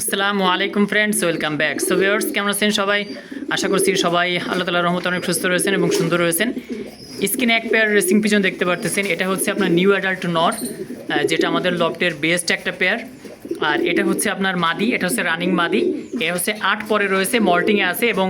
আসসালামু আলাইকুম friends welcome back so viewers কেমন আছেন সবাই? আশা করছি সবাই আল্লাহ তালার রহমতে অনেক সুস্থ রয়েছেন এবং সুন্দর রয়েছেন। স্কিনে এক পেয়ার রেসিং পিজন দেখতে পারতেছেন। এটা হচ্ছে আপনার নিউ অ্যাডাল্ট নর যেটা আমাদের লফটের বেস্ট একটা পেয়ার আর এটা হচ্ছে আপনার মাদি, এটা হচ্ছে রানিং মাদি। এ হচ্ছে আট পরে রয়েছে মল্টিংয়ে আছে এবং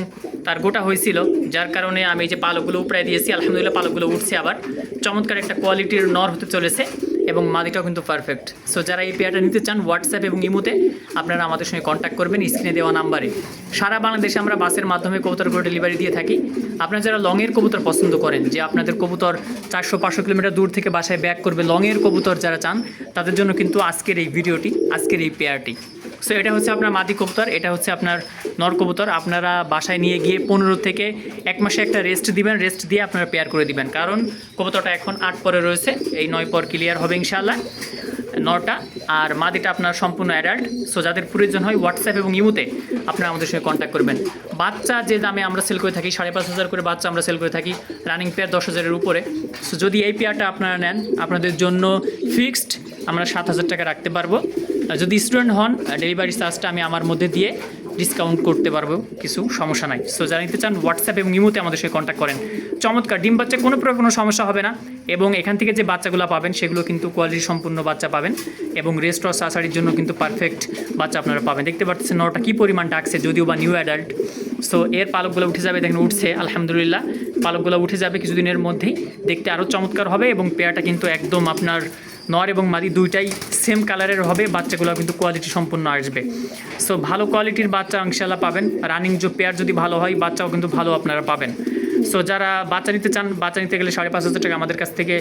তার গোটা হয়েছিল, যার কারণে আমি যে পালকগুলো উপড়াই দিয়েছি, আলহামদুলিল্লাহ পালকগুলো উঠছে আবার। চমৎকার একটা কোয়ালিটির নর হতে চলেছে। এবং মাদিটাও কিন্তু পারফেক্ট সো যারা এই পেয়ারটা নিতে চান হোয়াটসঅ্যাপ এবং ইমোতে আপনারা আমাদের সঙ্গে কন্ট্যাক্ট করবেন স্ক্রিনে দেওয়া নাম্বারে সারা বাংলাদেশে আমরা বাসের মাধ্যমে কবুতরগুলো ডেলিভারি দিয়ে থাকি। আপনারা যারা লংয়ের কবুতর পছন্দ করেন, যে আপনাদের কবুতর চারশো পাঁচশো কিলোমিটার দূর থেকে বাসায় ব্যাক করবে লংয়ের কবুতর যারা চান, তাদের জন্য কিন্তু আজকের এই ভিডিওটি আজকের এই পেয়ারটি সো এটা হচ্ছে আপনার মাদি কবুতর, এটা হচ্ছে আপনার নর কবুতর। আপনারা বাসায় নিয়ে গিয়ে পনেরো থেকে এক মাসে একটা রেস্ট দিবেন রেস্ট দিয়ে আপনারা পেয়ার করে দিবেন। কারণ কবুতরটা এখন আট পরে রয়েছে, এই নয় পর ক্লিয়ার হবে ইনশাআল্লাহ নটা আর মাদিটা আপনার সম্পূর্ণ অ্যাডাল্ট সো যাদের প্রয়োজন হয় হোয়াটসঅ্যাপ এবং ইমুতে আপনারা আমাদের সঙ্গে কন্ট্যাক্ট করবেন। বাচ্চা যে দামে আমরা সেল করে থাকি, সাড়ে পাঁচ হাজার করে বাচ্চা আমরা সেল করে থাকি রানিং পেয়ার দশ হাজারের উপরে। সো যদি এই পেয়ারটা আপনারা নেন, আপনাদের জন্য ফিক্সড আমরা সাত হাজার টাকা রাখতে পারব। যদি স্টুডেন্ট হন ডেলিভারি চার্জটা আমি আমার মধ্যে দিয়ে ডিসকাউন্ট করতে পারব, কিছু সমস্যা নাই। সো যারা নিতে চান হোয়াটসঅ্যাপ এবং ইমোতে আমাদের সঙ্গে কন্ট্যাক্ট করেন। চমৎকার, ডিম বাচ্চা কোনো প্রকার কোনো সমস্যা হবে না। এবং এখান থেকে যে বাচ্চাগুলো পাবেন, সেগুলো কিন্তু কোয়ালিটি সম্পূর্ণ বাচ্চা পাবেন। এবং রেস্ট অফ সাসারির জন্য কিন্তু পারফেক্ট বাচ্চা আপনারা পাবেন। দেখতে পাচ্ছেন নটা কী পরিমাণ ডাকছে, যদিও বা নিউ অ্যাডাল্ট সো এর পালকগুলো উঠে যাবে, দেখেন উঠছে, আলহামদুলিল্লাহ। পালকগুলো উঠে যাবে কিছুদিনের মধ্যেই। দেখতে আরও চমৎকার হবে এবং পেয়ারটা কিন্তু একদম আপনার নর এবং মাদি দুইটাই সেম কালারের হবে বাচ্চাগুলো কিন্তু কোয়ালিটি সম্পূর্ণ আসবে। সো ভালো কোয়ালিটির বাচ্চা ইনশাল্লাহ পাবেন। রানিং যে পেয়ার যদি ভালো হয়, বাচ্চাও কিন্তু ভালো আপনারা পাবেন। সো যারা বাচ্চা নিতে চান, বাচ্চা নিতে গেলে সাড়ে পাঁচ হাজার টাকা আমাদের কাছ থেকে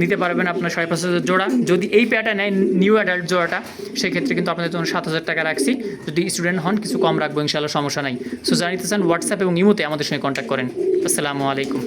নিতে পারবেন আপনার সাড়ে পাঁচ হাজার জোড়া। যদি এই পেয়ারটা নেয় নিউ অ্যাডাল্ট জোড়াটা, সেক্ষেত্রে কিন্তু আপনাদের জন্য সাত হাজার টাকা রাখছি। যদি স্টুডেন্ট হন, কিছু কম রাখব ইনশাল্লাহ সমস্যা নাই। সো যারা নিতে চান হোয়াটসঅ্যাপ এবং ইমোতে আমাদের সঙ্গে কন্ট্যাক্ট করেন। আসসালামু আলাইকুম।